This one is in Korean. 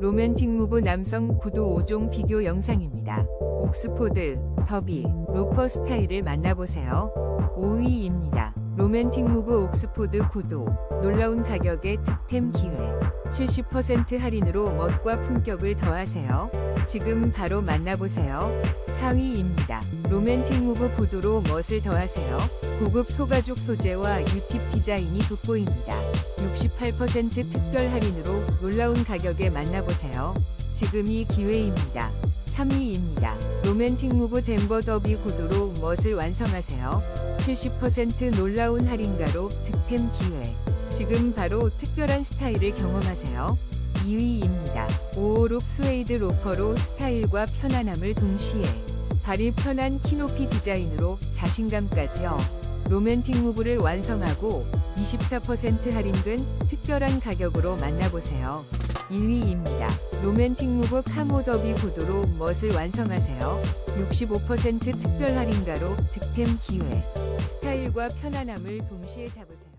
로맨틱 무브 남성 구두 5종 비교 영상입니다. 옥스포드, 더비, 로퍼 스타일을 만나보세요. 5위입니다. 로맨틱 무브 옥스포드 구두. 놀라운 가격에 득템 기회. 70% 할인으로 멋과 품격을 더하세요. 지금 바로 만나보세요. 4위입니다. 로맨틱 무브 구두로 멋을 더하세요. 고급 소가죽 소재와 유팁 디자인이 돋보입니다. 68% 특별 할인으로 놀라운 가격에 만나보세요. 지금이 기회입니다. 3위입니다. 로맨틱 무브 덴버 더비 구두로 멋을 완성하세요. 70% 놀라운 할인가로 득템 기회. 지금 바로 특별한 스타일을 경험하세요. 2위입니다. 556 스웨이드 로퍼로 스타일과 편안함을 동시에 발이 편한 키높이 디자인으로 자신감까지요. 로맨틱 무브를 완성하고 24% 할인된 특별한 가격으로 만나보세요. 1위입니다. 로맨틱 무브 카모 더비 구두로 멋을 완성하세요. 65% 특별 할인가로 득템 기회. 스타일과 편안함을 동시에 잡으세요.